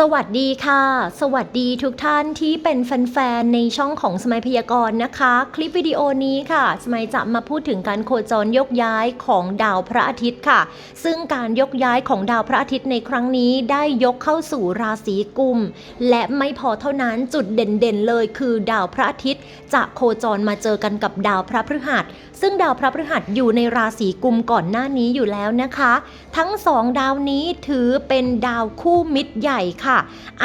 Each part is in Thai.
สวัสดีค่ะ สวัสดีทุกท่านที่เป็นแฟนๆ ในช่องของสมัยพยากรณ์นะคะ คลิปวิดีโอนี้ค่ะ สมัยจะมาพูดถึงการโคจรยกย้ายของดาวพระอาทิตย์ค่ะ ซึ่งการยกย้ายของดาวพระอาทิตย์ในครั้งนี้ได้ยกเข้าสู่ราศีกุม และไม่พอเท่านั้นจุดเด่นๆเลยคือดาวพระอาทิตย์ จะโคจรมาเจอกันกับดาวพระพฤหัส ซึ่งดาวพระพฤหัสอยู่ในราศีกุมก่อนหน้านี้อยู่แล้วนะคะ ทั้งสองดาวนี้ถือเป็นดาวคู่มิตรใหญ่ค่ะ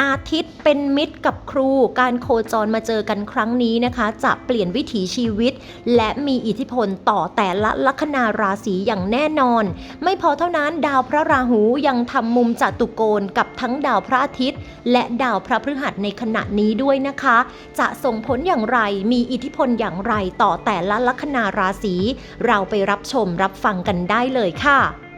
อาทิตย์เป็นมิตรกับครู การโคจรมาเจอกันครั้งนี้นะคะ จะเปลี่ยนวิถีชีวิต และมีอิทธิพลต่อแต่ละลัคนาราศีอย่างแน่นอน ไม่พอเท่านั้นดาวพระราหูยังทำมุมจัตุโกณกับทั้งดาวพระอาทิตย์ และดาวพระพฤหัสในขณะนี้ด้วยนะคะ จะส่งผลอย่างไรมีอิทธิพลอย่างไรต่อแต่ละลัคนาราศีเราไปรับชมรับฟังกันได้เลยค่ะ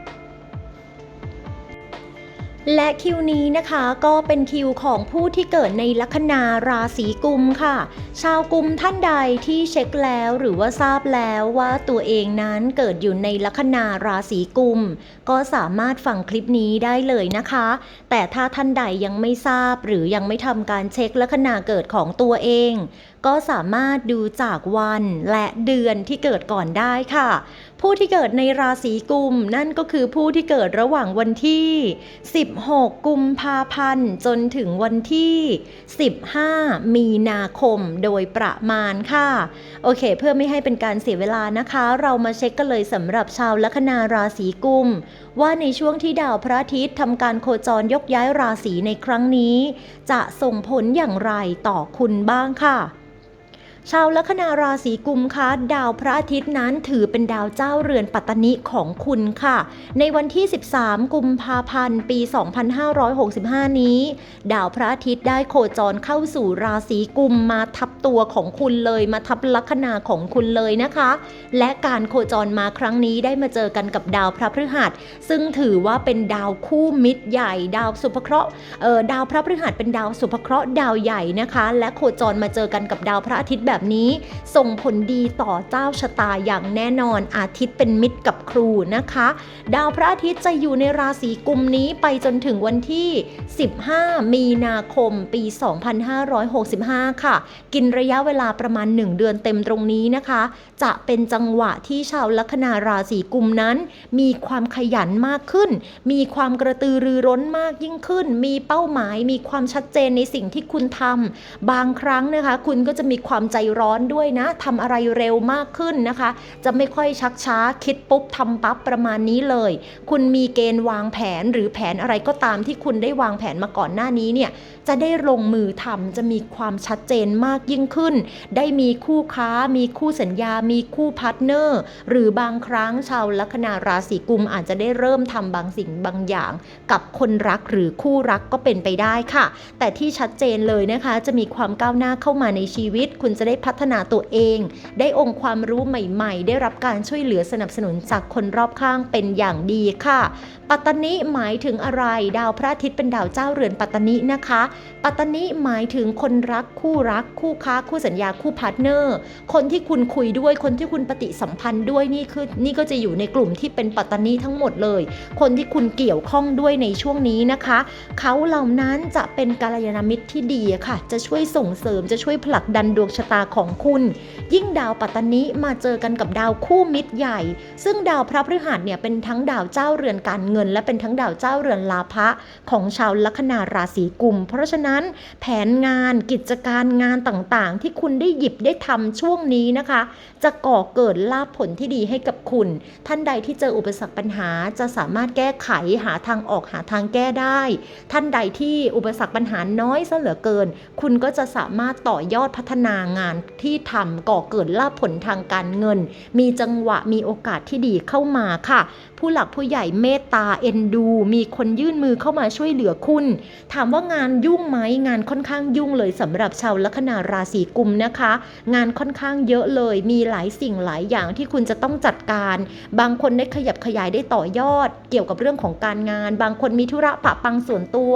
และคิวนี้นะคะก็เป็นคิวของผู้ที่เกิดในลัคนาราศีกุมค่ะ ชาวกุมท่านใดที่เช็คแล้วหรือว่าทราบแล้วว่าตัวเองนั้นเกิดอยู่ในลัคนาราศีกุม ก็สามารถฟังคลิปนี้ได้เลยนะคะ แต่ถ้าท่านใดยังไม่ทราบหรือยังไม่ทำการเช็คลัคนาเกิดของตัวเอง ก็สามารถดูจากวันและเดือนที่เกิดก่อนได้ค่ะ ผู้ที่เกิดในราศีกุมนั่นก็คือผู้ที่เกิดระหว่างวันที่ 16 กุมภาพันธ์ จนถึงวันที่ 15 มีนาคมโดยประมาณค่ะ โอเค เพื่อไม่ให้เป็นการเสียเวลานะคะ เรามาเช็คกันเลยสำหรับชาวลัคนาราศีกุม ว่าในช่วงที่ดาวพระอาทิตย์ทำการโคจรยกย้ายราศีในครั้งนี้ จะส่งผลอย่างไรต่อคุณบ้างค่ะ ชาวลัคนาราศีกุมคะดาวพระอาทิตย์นั้นถือเป็นดาวเจ้าเรือนปัตตนิของคุณค่ะ ในวันที่ 13 กุมภาพันธ์ ปี 2565 นี้ ดาวพระอาทิตย์ได้โคจรเข้าสู่ราศีกุมมาทับตัวของคุณเลยมาทับลัคนาของคุณเลยนะคะ และการโคจรมาครั้งนี้ได้มาเจอกันกับดาวพระพฤหัส ซึ่งถือว่าเป็นดาวคู่มิตรใหญ่ ดาวสุภเคราะห์เอ่อดาวพระพฤหัสเป็นดาวสุภเคราะห์ดาวใหญ่นะคะ และโคจรมาเจอกันกับดาวพระอาทิตย์แบบนี้ ส่งผลดีต่อเจ้าชะตาอย่างแน่นอนอาทิตย์เป็นมิตรกับครูนะคะ ดาวพระอาทิตย์จะอยู่ในราศีกุมนี้ไปจนถึงวันที่ 15 มีนาคมปี 2565 ค่ะ กินระยะเวลาประมาณ 1 เดือนเต็มตรงนี้นะคะ จะเป็นจังหวะที่ชาวลัคนาราศีกุมนั้น มีความขยันมากขึ้น มีความกระตือรือร้นมากยิ่งขึ้น มีเป้าหมายมีความชัดเจนในสิ่งที่คุณทำบางครั้งนะคะ คุณก็จะมีความใจร้อนด้วยนะทำอะไรเร็วมากขึ้นนะคะ จะไม่ค่อยชักช้าคิดปุ๊บทำปั๊บประมาณนี้เลย คุณมีเกณฑ์วางแผนหรือแผนอะไรก็ตามที่คุณได้วางแผนมาก่อนหน้านี้เนี่ยจะได้ลงมือทำจะมีความชัดเจนมากยิ่งขึ้น ได้มีคู่ค้า มีคู่สัญญา มีคู่พาร์ทเนอร์ หรือบางครั้งชาวลัคนาราศีกุมอาจจะได้เริ่มทำบางสิ่งบางอย่าง กับคนรักหรือคู่รักก็เป็นไปได้ค่ะ แต่ที่ชัดเจนเลยนะคะ จะมีความก้าวหน้าเข้ามาในชีวิต คุณจะได้พัฒนาตัวเอง ได้องค์ความรู้ใหม่ๆ ได้รับการช่วยเหลือสนับสนุนจากคนรอบข้างเป็นอย่างดีค่ะ ปัตตนิหมายถึงอะไร ดาวพระอาทิตย์เป็นดาวเจ้าเรือนปัตตนินะคะ ปัตตนิหมายถึงคนรักคู่รัก คู่ค้า คู่สัญญาคู่พาร์ทเนอร์ คนที่คุณคุยด้วยคนที่คุณปฏิสัมพันธ์ด้วยนี่คือนี่ก็จะอยู่ในกลุ่มที่เป็นปัตตนิทั้งหมดเลย คนที่คุณเกี่ยวข้องด้วยในช่วงนี้นะคะ เขาเหล่านั้นจะเป็นกาลยานามิตรที่ดีค่ะ จะช่วยส่งเสริมจะช่วยผลักดันดวงชะตาของคุณ ยิ่งดาวปัตตนิมาเจอกันกับดาวคู่มิตรใหญ่ ซึ่งดาวพระพฤหัสเนี่ยเป็นทั้งดาวเจ้าเรือนการเงิน และเป็นทั้งดาวเจ้าเรือนลาภะของชาวลัคนาราศีกุม เพราะฉะนั้นแผนงานกิจการงานต่างๆ ที่คุณได้หยิบได้ทำช่วงนี้นะคะ จะก่อเกิดลาภผลที่ดีให้กับคุณ ท่านใดที่เจออุปสรรคปัญหาจะสามารถแก้ไขหาทางออกหาทางแก้ได้ ท่านใดที่อุปสรรคปัญหาน้อยซะเหลือเกิน คุณก็จะสามารถต่อยอดพัฒนางานานที่ทำก่อเกิดลาภผลทางการเงิน มีจังหวะมีโอกาสที่ดีเข้ามาค่ะ ผู้หลักผู้ใหญ่เมตตาเอ็นดู มีคนยื่นมือเข้ามาช่วยเหลือคุณ ถามว่างานยุ่งไหมงานค่อนข้างยุ่งเลยสำหรับชาวลัคนาราศีกุมนะคะ งานค่อนข้างเยอะเลย มีหลายสิ่งหลายอย่างที่คุณจะต้องจัดการ บางคนได้ขยับขยายได้ต่อยอด เกี่ยวกับเรื่องของการงาน บางคนมีธุระปะปังส่วนตัว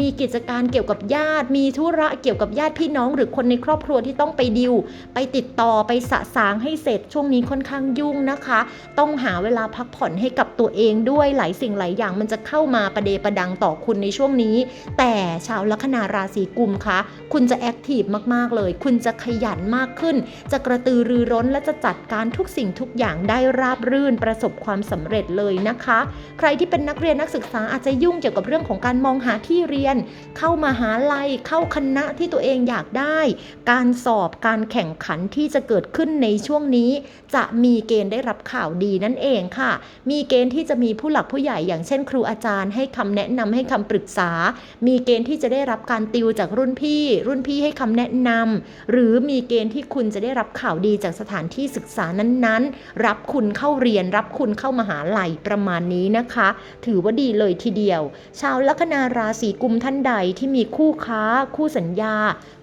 มีกิจการเกี่ยวกับญาติ มีธุระเกี่ยวกับญาติพี่น้อง หรือคนในครอบครัวที่ต้องไปดิว ไปติดต่อไปสะสางให้เสร็จช่วงนี้ค่อนข้างยุ่งนะคะ ต้องหาเวลาพักผ่อนให้กับตัวเองด้วยหลายสิ่งหลายอย่างมันจะเข้ามาประเดประดังต่อคุณในช่วงนี้ แต่ชาวลัคนาราศีกุมคะคุณจะแอคทีฟมากๆเลย คุณจะขยันมากขึ้น จะกระตือรือร้นและจะจัดการทุกสิ่งทุกอย่างได้ราบรื่นประสบความสำเร็จเลยนะคะ ใครที่เป็นนักเรียนนักศึกษาอาจจะยุ่งเกี่ยวกับเรื่องของการมองหาที่เรียน เข้ามาหาลัยเข้าคณะที่ตัวเองอยากได้ การสอบการแข่งขันที่จะเกิดขึ้นในช่วงนี้ จะมีเกณฑ์ได้รับข่าวดีนั่นเองค่ะ มีเกณฑ์ที่จะมีผู้หลักผู้ใหญ่อย่างเช่น ครูอาจารย์ให้คำแนะนำให้คำปรึกษา มีเกณฑ์ที่จะได้รับการติวจากรุ่นพี่ รุ่นพี่ให้คำแนะนำหรือมีเกณฑ์ที่คุณจะได้รับข่าวดีจากสถานที่ศึกษานั้นๆ รับคุณเข้าเรียน รับคุณเข้ามหาลัยประมาณนี้นะคะ ถือว่าดีเลยทีเดียว ชาวลัคนาราศีกุมท่านใดที่มีคู่ค้า คู่สัญญา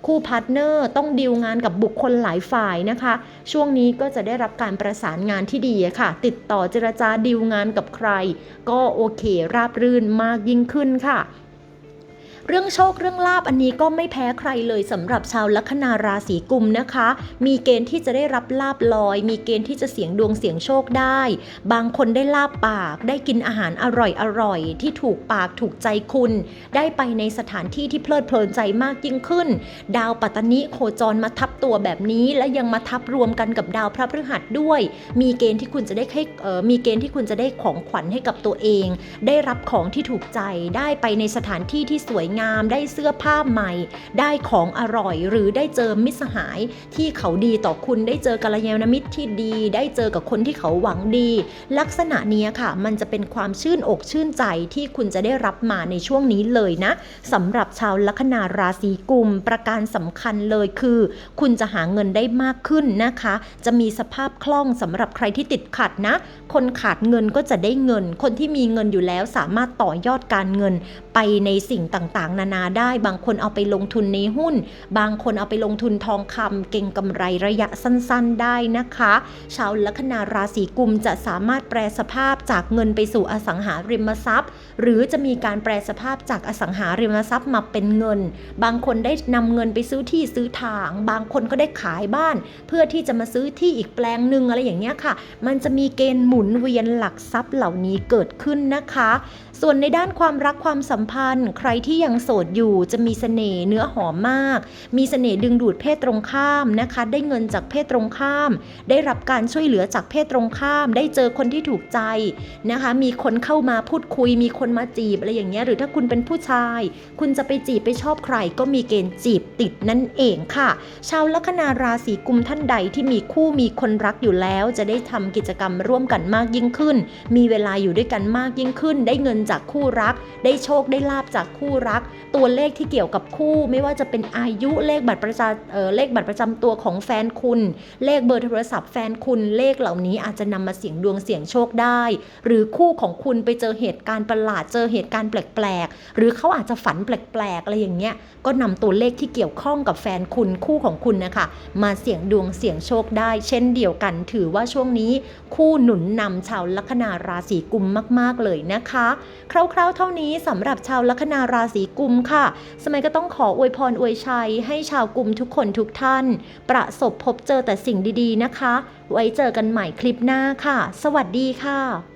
คู่พาร์ทเนอร์ ต้องดีลงานกับบุคคลหลายฝ่ายนะคะ ช่วงนี้ก็จะได้รับการประสานงานที่ดีค่ะ ติดต่อเจรจาดีลงานกับใคร ก็โอเคราบรื่นมากยิ่งขึ้นค่ะ เรื่องโชคเรื่องลาบอันนี้ก็ไม่แพ้ใครเลยสำหรับชาวลัคนาราศีกุมนะคะ มีเกณฑ์ที่จะได้รับลาบลอย มีเกณฑ์ที่จะเสียงดวงเสียงโชคได้ บางคนได้ลาบปาก ได้กินอาหารอร่อยอร่อยที่ถูกปากถูกใจคุณ ได้ไปในสถานที่ที่เพลิดเพลินใจมากยิ่งขึ้น ดาวปัตตนิโคจรมาทับตัวแบบนี้และยังมาทับรวมกันกับดาวพระพฤหัสด้วย มีเกณฑ์ที่คุณจะได้ให้มีเกณฑ์ที่คุณจะได้ของขวัญให้กับตัวเอง ได้รับของที่ถูกใจได้ไปในสถานที่ที่สวยงาม ได้เสื้อผ้าใหม่ ได้ของอร่อยหรือได้เจอมิตรสหายที่เขาดีต่อคุณได้เจอกัลยาณมิตรที่ดี ได้เจอกับคนที่เขาหวังดี ลักษณะนี้ค่ะ มันจะเป็นความชื่นอกชื่นใจที่คุณจะได้รับมาในช่วงนี้เลยนะสำหรับชาวลัคนาราศีกุม ประการสำคัญเลยคือ คุณจะหาเงินได้มากขึ้นนะคะ จะมีสภาพคล่องสำหรับใครที่ติดขัดนะ คนขาดเงินก็จะได้เงิน คนที่มีเงินอยู่แล้วสามารถต่อยอดการเงินไปในสิ่งต่างๆ นานาได้ บางคนเอาไปลงทุนในหุ้น บางคนเอาไปลงทุนทองคำเก่งกำไรระยะสั้นๆได้นะคะ ชาวลัคนาราศีกุมจะสามารถแปลสภาพจากเงินไปสู่อสังหาริมทรัพย์ หรือจะมีการแปลสภาพจากอสังหาริมทรัพย์มาเป็นเงิน บางคนได้นำเงินไปซื้อที่ซื้อทาง บางคนก็ได้ขายบ้าน เพื่อที่จะมาซื้อที่อีกแปลงหนึ่งอะไรอย่างเงี้ยค่ะ มันจะมีเกณฑ์หมุนเวียนหลักทรัพย์เหล่านี้เกิดขึ้นนะคะ ส่วนในด้านความรักความสัมพันธ์ ใครที่ยังโสดอยู่จะมีเสน่ห์เนื้อหอมมาก มีเสน่ห์ดึงดูดเพศตรงข้ามนะคะ ได้เงินจากเพศตรงข้าม ได้รับการช่วยเหลือจากเพศตรงข้าม ได้เจอคนที่ถูกใจนะคะ มีคนเข้ามาพูดคุย มีคนมาจีบอะไรอย่างเงี้ยหรือถ้าคุณเป็นผู้ชาย คุณจะไปจีบไปชอบใคร ก็มีเกณฑ์จีบติดนั่นเองค่ะ ชาวลัคนาราศีกุมท่านใดที่มีคู่มีคนรักอยู่แล้ว จะได้ทำกิจกรรมร่วมกันมากยิ่งขึ้น มีเวลาอยู่ด้วยกันมากยิ่งขึ้น ได้เงินจากคู่รัก ได้โชคได้ลาบจากคู่รักตัวเลขที่เกี่ยวกับคู่ไม่ว่าจะเป็นอายุเลขบัตรประชาเออเลขบัตรประจำตัวของแฟนคุณ เลขเบอร์โทรศัพท์แฟนคุณเลขเหล่านี้อาจจะนำมาเสี่ยงดวงเสี่ยงโชคได้ หรือคู่ของคุณไปเจอเหตุการณ์ประหลาดเจอเหตุการณ์แปลกๆ หรือเขาอาจจะฝันแปลกๆอะไรอย่างเงี้ยก็นำตัวเลขที่เกี่ยวข้องกับแฟนคุณคู่ของคุณนะคะมาเสี่ยงดวงเสี่ยงโชคได้ เช่นเดียวกัน ถือว่าช่วงนี้ คู่หนุนนำชาวลัคนาราศีกุมมาก ๆเลยนะคะ คร่าวๆเท่านี้สำหรับชาวลัคนาราศีกุมค่ะ สมัยก็ต้องขออวยพรอวยชัย ให้ชาวกุมทุกคนทุกท่าน ประสบพบเจอแต่สิ่งดีๆนะคะ ไว้เจอกันใหม่คลิปหน้าค่ะ สวัสดีค่ะ